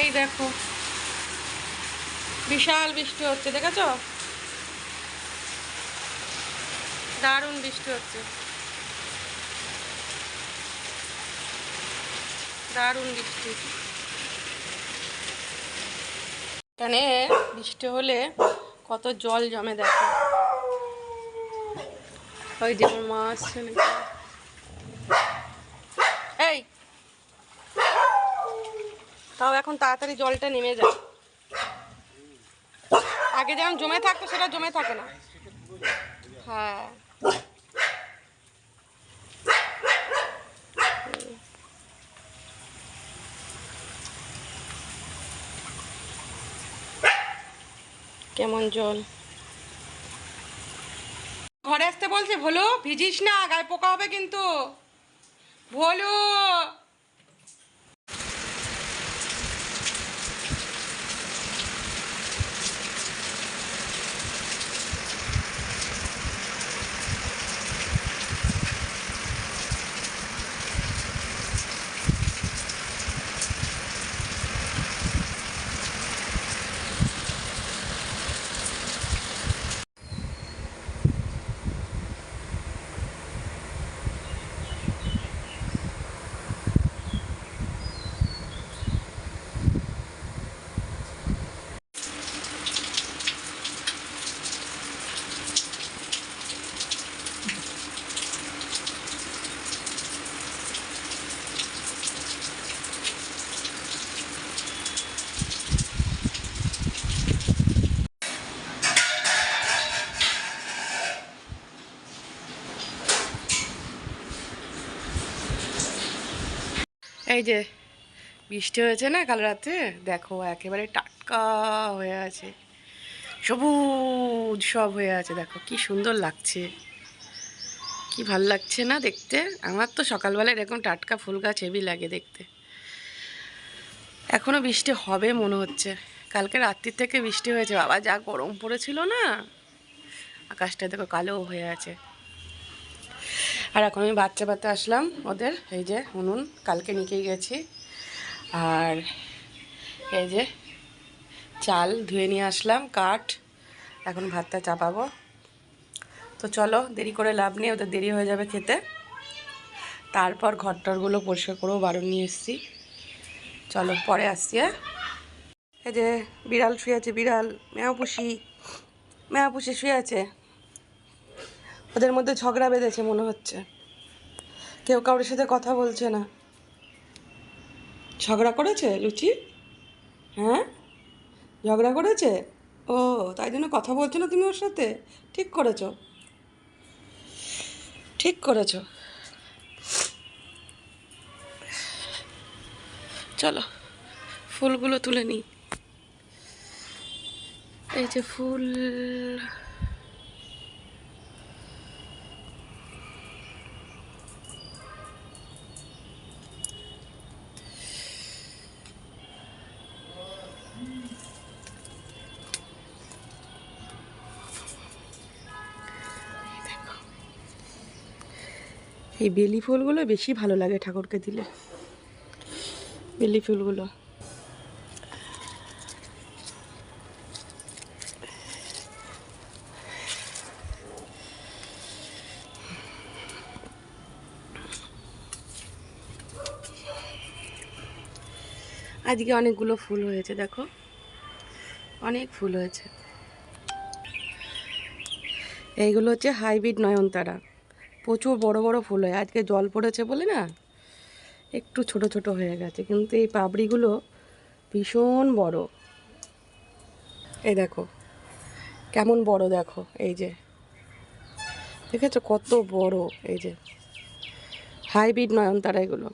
এই দেখো। বিশাল বৃষ্টি হচ্ছে, দেখেছ? দারুণ বৃষ্টি হচ্ছে। দারুণ বৃষ্টি। এখানে বৃষ্টি হলে কত জল জমে দেখো। ওই যে আমার মা আসছে নাকি। এই তাও এখন তাড়াতাড়ি জলটা নেমে যায়। আগে যেমন জমে থাকতো, সেটা জমে থাকে না। হ্যাঁ। কেমন জল? ঘরে আসতে বলছে, ভোলু ভিজিস না, গায়ে পোকা হবে কিন্তু। ভোলু এই যে, বৃষ্টি হয়েছে না কাল রাতে? দেখো, একেবারে টাটকা হয়ে আছে। সবুজ সব হয়ে আছে, দেখো, কি সুন্দর লাগছে। কি ভালো লাগছে না দেখতে? আমার তো সকালবেলা এরকম টাটকা ফুল গাছ হেভি লাগে দেখতে। এখনও বৃষ্টি হবে মনে হচ্ছে। কালকে রাত্রির থেকে বৃষ্টি হয়েছে। বাবা, যা গরম পড়েছিল না। আকাশটা দেখো কালো হয়ে আছে। আর এখন আমি বাচ্চা পাতে আসলাম ওদের। এই যে উনুন, কালকে নিকেই গেছি। আর এই যে চাল ধুয়ে নিয়ে আসলাম, কাঠ। এখন ভাতটা চাপাবো। তো চলো, দেরি করে লাভ নেই, ওদের দেরি হয়ে যাবে খেতে। তারপর ঘরটরগুলো পরিষ্কার করেও বারণ নিয়ে এসেছি। চলো, পরে আসছি হ্যাঁ? এই যে বিড়াল শুয়ে আছে, বিড়াল মেয়া পুষি। মেয়া পুষি, শুয়ে আছে? ওদের মধ্যে ঝগড়া বেঁধেছে মনে হচ্ছে। কেউ কারোর সাথে কথা বলছে না। ঝগড়া করেছে লুচি? হ্যাঁ? ঝগড়া করেছে? ও, তাই জন্য কথা বলছো না তুমি ওর সাথে? ঠিক করেছ। ঠিক করেছ। চলো, ফুলগুলো তুলে নিই। এই যে ফুল। এই বেলি ফুলগুলো বেশি ভালো লাগে ঠাকুরকে দিলে। বেলি ফুলগুলো। আজকে অনেকগুলো ফুল হয়েছে, দেখো। অনেক ফুল হয়েছে। এইগুলো হচ্ছে হাইব্রিড নয়নতারা। প্রচুর বড় বড় ফুল হয়। আজকে জল পড়েছে বলে না একটু ছোট ছোট হয়ে গেছে। কিন্তু এই পাবড়িগুলো ভীষণ বড়। এই দেখো, কেমন বড় দেখো, এই যে। দেখেছ কত বড়, এই যে। হাইব্রিড নয়নতারা এগুলো।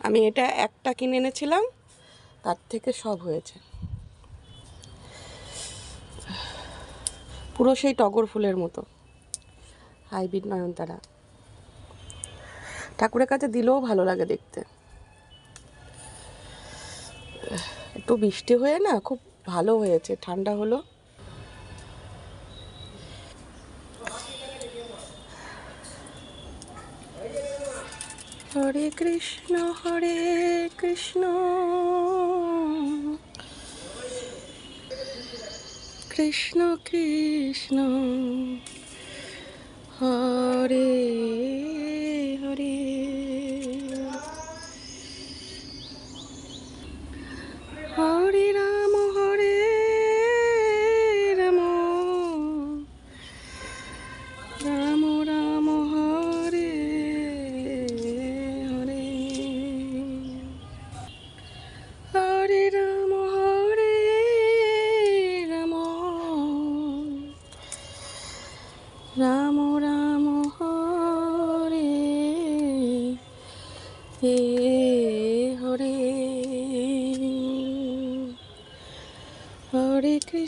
আমি এটা একটা কিনে এনেছিলাম, তার থেকে সব হয়েছে। পুরো সেই টগর ফুলের মতো। হাইব্রিড নয়নতারা। ঠাকুরের কাছে দিলেও ভালো লাগে দেখতে। একটু বৃষ্টি হয়ে না খুব ভালো হয়েছে, ঠান্ডা হলো। হরে কৃষ্ণ হরে কৃষ্ণ। কৃষ্ণ কৃষ্ণ। হরে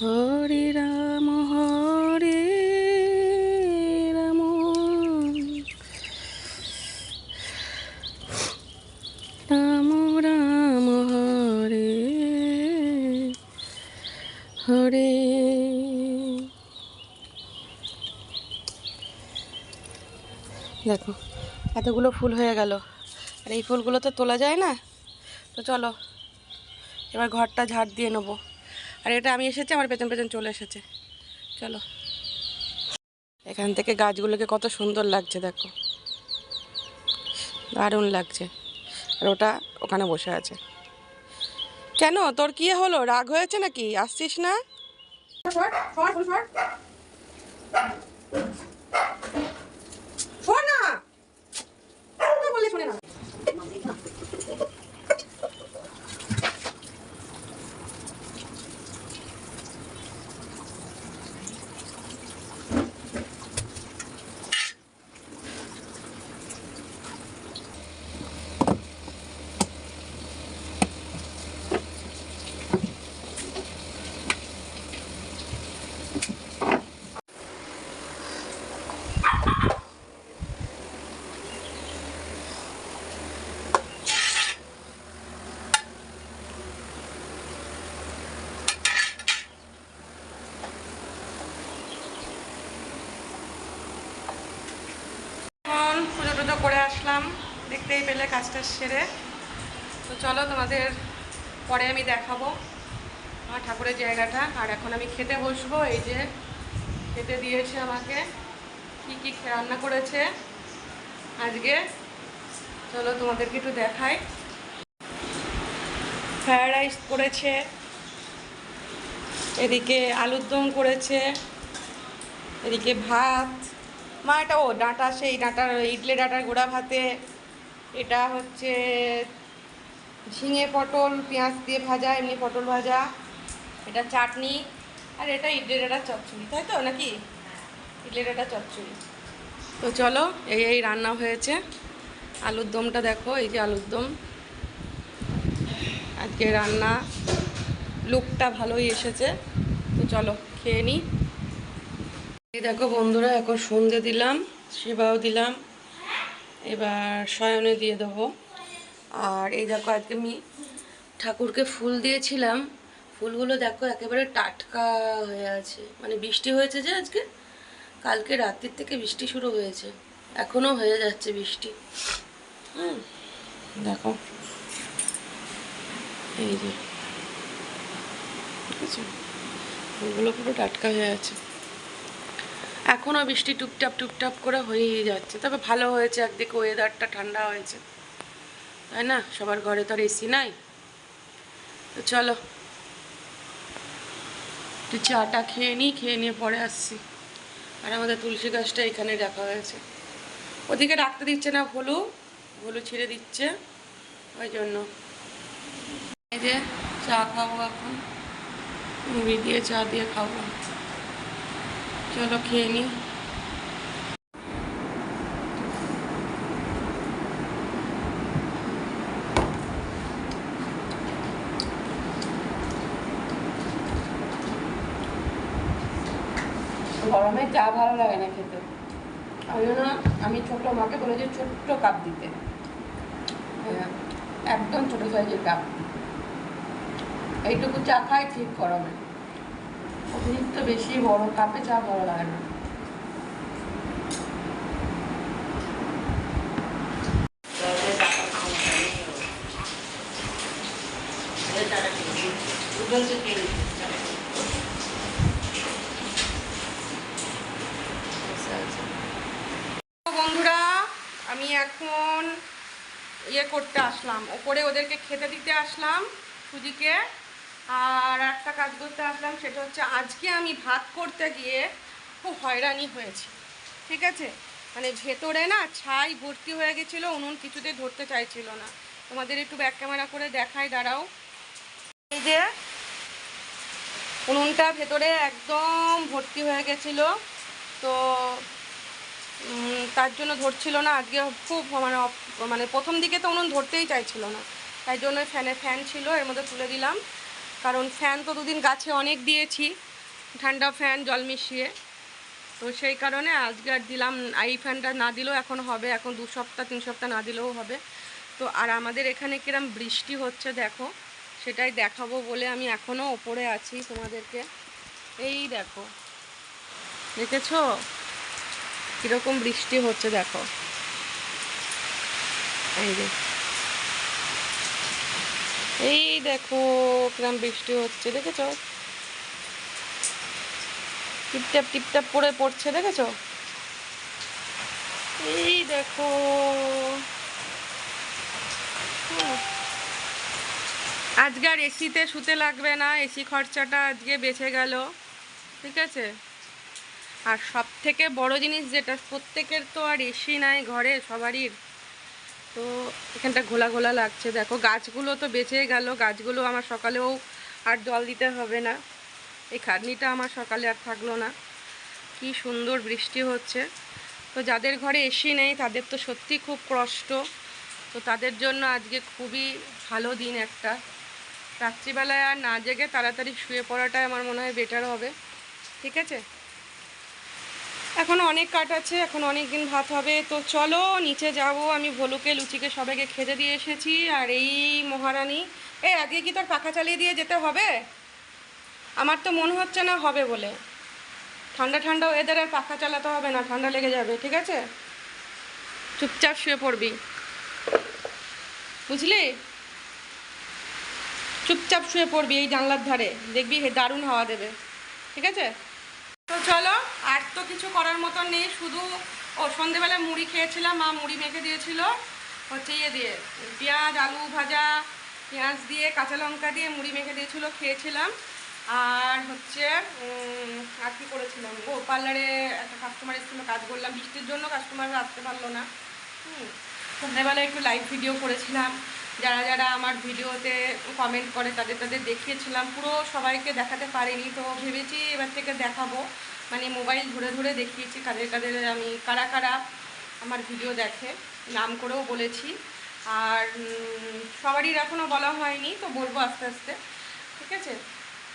হরে রাম হরে রাম। রাম রাম, হরে হরে। দেখো, এতগুলো ফুল হয়ে গেল। আর এই ফুলগুলো তো তোলা যায় না? তো চলো, এবার ঘরটা ঝাড় দিয়ে নেব। আর এটা আমি এসেছি, আমার পেছন পেছন চলে এসেছে। চলো। এখান থেকে গাছগুলোকে কত সুন্দর লাগছে, দেখো। দারুণ লাগছে। আর ওটা ওখানে বসে আছে। কেন? তোর কি হলো? রাগ হয়েছে নাকি? আসছিস না? না কথা বলে শোনে না এখন পুজো টুজো করে আসলাম দেখতেই কাজটা সেরে। তো চলো তোমাদের পরে আমি দেখাবো আমার ঠাকুরের জায়গাটা। আর এখন আমি খেতে বসবো, এই যে খেতে দিয়েছে আমাকে। কি কি রান্না করেছে আজকে? চলো তোমাদেরকে একটু দেখাই। ফ্রায়েড রাইস করেছে, এদিকে আলুর দম করেছে, এদিকে ভাত। মা, এটা ও ডাঁটা, সেই ডাঁটার, ইডলি ডাঁটার গোড়া ভাতে এটা হচ্ছে ঝিঙে পটল পেঁয়াজ দিয়ে ভাজা এমনি পটল ভাজা। এটা চাটনি। আর এটা ইডলি ডাঁটার চচ্চড়ি তাই তো নাকি? ইডলি ডাঁটার চচ্চড়ি। তো চলো এই এই রান্না হয়েছে। আলুর দমটা দেখো এই যে আলুর দম। আজকে রান্না লুকটা ভালোই এসেছে। তো চলো খেয়ে নিই এই দেখো বন্ধুরা এখন সন্ধে দিলাম সেবাও দিলাম। এবার শয়নে দিয়ে দেবো। আর এই দেখো, আজকে আমি ঠাকুরকে ফুল দিয়েছিলাম। ফুলগুলো দেখো, একেবারে টাটকা হয়ে আছে। মানে বৃষ্টি হয়েছে যে আজকে? কালকে রাত্রির থেকে বৃষ্টি শুরু হয়েছে। এখনও হয়ে যাচ্ছে বৃষ্টি। হুম। দেখো। এই যে ফুলগুলো পুরো টাটকা হয়ে আছে। এখনও বৃষ্টি টুপটাপ টুপটাপ করে হয়েই যাচ্ছে। তবে ভালো হয়েছে, একদিকে ওয়েদারটা ঠান্ডা হয়েছে। তাই না? সবার ঘরে তো আর এসি নাই। তো চলো। একটু চাটা খেয়ে নিই, খেয়ে নিয়ে পরে আসছি। আর আমাদের তুলসী গাছটা এখানে রাখা হয়েছে। ওদিকে রাখতে দিচ্ছে না ভুলু। ভুলু ছিঁড়ে দিচ্ছে। ওই জন্য। এই যে চা খাব এখন। মুড়ি দিয়ে চা দিয়ে খাব। চলো খেয়ে নিই গরমে চা ভালো লাগে না খেতে। ওই না আমি ছোট্ট মাকে বলেছি, ছোট্ট কাপ দিতে। একদম ছোট সাইজের কাপ। এইটুকু চা খাই ঠিক গরমে। অতিরিক্ত বেশি বড় কাপে চা ভালো লাগে। না বন্ধুরা, আমি এখন ইয়ে করতে আসলাম। ওপরে ওদেরকে খেতে দিতে আসলাম, সুজিকে। আর একটা কাজ করতে আসলাম, সেটা হচ্ছে আজকে আমি ভাত করতে গিয়ে খুব হয়রানি হয়েছি, ঠিক আছে? মানে ভেতরে না ছাই ভর্তি হয়ে গেছিল, উনুন কিছুতে ধরতে চাইছিল না। তোমাদের একটু ব্যাক ক্যামেরা করে দেখাই, দাঁড়াও। এই যে উনুনটা ভেতরে একদম ভর্তি হয়ে গেছিল, তো তার জন্য ধরছিল না। আজকে খুব মানে মানে প্রথম দিকে তো উনুন ধরতেই চাইছিল না। তাই জন্য ফ্যানে ফ্যান ছিল, এর মধ্যে তুলে দিলাম। কারণ ফ্যান তো দুদিন গাছে অনেক দিয়েছি, ঠান্ডা ফ্যান, জল মিশিয়ে। তো সেই কারণে আজকে আর দিলাম, এই ফ্যানটা না দিলেও এখন হবে, এখন দু সপ্তাহ, তিন সপ্তাহ না দিলেও হবে। তো আর আমাদের এখানে কিরম বৃষ্টি হচ্ছে দেখো, সেটাই দেখাবো বলে আমি এখনও ওপরে আছি তোমাদেরকে। এই দেখো, দেখেছ? কীরকম বৃষ্টি হচ্ছে দেখো। এই যে এই দেখো, কিরম বৃষ্টি হচ্ছে, দেখেছ? টিপটাপ টিপটাপ পড়ে পড়ছে, দেখেছ? এই দেখো। আজকে আর এসিতে শুতে লাগবে না, এসি খরচাটা আজকে বেঁচে গেল, ঠিক আছে? আর সব থেকে বড় জিনিস যেটা, প্রত্যেকের তো আর এসি নাই ঘরে, সবারই তো এখানটা ঘোলা ঘোলা লাগছে। দেখো, গাছগুলো তো বেঁচে গেল। গাছগুলো আমার সকালেও আর জল দিতে হবে না। এই খাটনিটা আমার সকালে আর থাকল না। কি সুন্দর বৃষ্টি হচ্ছে। তো যাদের ঘরে এসি নেই, তাদের তো সত্যি খুব কষ্ট। তো তাদের জন্য আজকে খুবই ভালো দিন একটা। রাত্রিবেলায় আর না জেগে তাড়াতাড়ি শুয়ে পড়াটাই আমার মনে হয় বেটার হবে। ঠিক আছে? এখনও অনেক কাট আছে, এখন অনেক দিন ভাত হবে। তো চলো, নিচে যাব। আমি ভলুকে, লুচিকে সবাইকে খেতে দিয়ে এসেছি। আর এই মহারানী, এই আজকে কি তোর পাখা চালিয়ে দিয়ে যেতে হবে? আমার তো মনে হচ্ছে না, হবে বলে। ঠান্ডা ঠান্ডা ওয়েদারে আর পাখা চালাতে হবে না, ঠান্ডা লেগে যাবে, ঠিক আছে? চুপচাপ শুয়ে পড়বি। বুঝলি? চুপচাপ শুয়ে পড়বি এই জানলার ধারে। দেখবি দারুণ হাওয়া দেবে, ঠিক আছে? চলো, আর তো কিছু করার মতো নেই, শুধু, ও, সন্ধেবেলায় মুড়ি খেয়েছিলাম, মা মুড়ি মেখে দিয়েছিল হচ্ছে ইয়ে দিয়ে, পেঁয়াজ, আলু ভাজা, পেঁয়াজ দিয়ে, কাঁচা লঙ্কা দিয়ে মুড়ি মেখে দিয়েছিল, খেয়েছিলাম, আর হচ্ছে আর কি করেছিলাম, ও, পার্লারে একটা কাস্টমার এসেছিল, কাজ করলাম, বৃষ্টির জন্য কাস্টমাররা আসতে পারল না, হুম একটু লাইভ ভিডিও করেছিলাম, যারা যারা আমার ভিডিওতে কমেন্ট করে, তাদের তাদের দেখিয়েছিলাম, পুরো সবাইকে দেখাতে পারিনি, তো ভেবেছি এবার থেকে দেখাবো মানে মোবাইল ধরে ধরে দেখিয়েছি, কাদের কাদের আমি, কারা কারা আমার ভিডিও দেখে, নাম করেও বলেছি। আর সবারই এখনও বলা হয়নি, তো বলব আস্তে আস্তে, ঠিক আছে?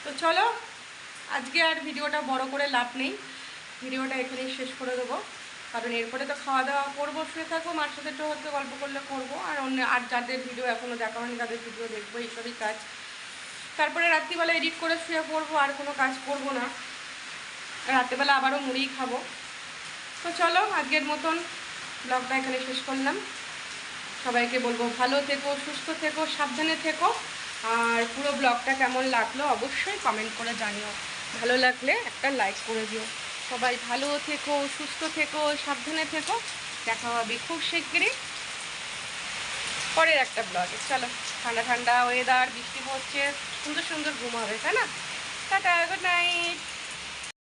তো চলো, আজকে আর ভিডিওটা বড় করে লাভ নেই। ভিডিওটা এখানেই শেষ করে দেবো। কারণ এরপরে তো খাওয়া দাওয়া করব, শুয়ে থাকব, মার সাথে একটু হয়তো গল্প করলে করব, আর অন্য, আর যাদের ভিডিও এখনও দেখা হয়নি, তাদের ভিডিও দেখব, এইসবই কাজ। তারপরে রাত্রিবেলা এডিট করে শুয়ে পড়ব, আর কোনো কাজ করব না। রাত্রিবেলা আবারও মুড়িই খাব। তো চলো, আজকের মতন ব্লগটা এখানে শেষ করলাম। সবাইকে বলব ভালো থেকো, সুস্থ থেকো, সাবধানে থেকো। আর পুরো ব্লগটা কেমন লাগল অবশ্যই কমেন্ট করে জানিও। ভালো লাগলে একটা লাইক করে দিও। সবাই ভালো থেকো, সুস্থ থেকো, সাবধানে থেকো। দেখা হবে খুব শিগগিরই পরের একটা ব্লগে। চলো, ঠান্ডা ঠান্ডা ওয়েদার বৃষ্টি পড়ছে, সুন্দর সুন্দর ঘুম হবে, তাই না? Tata good night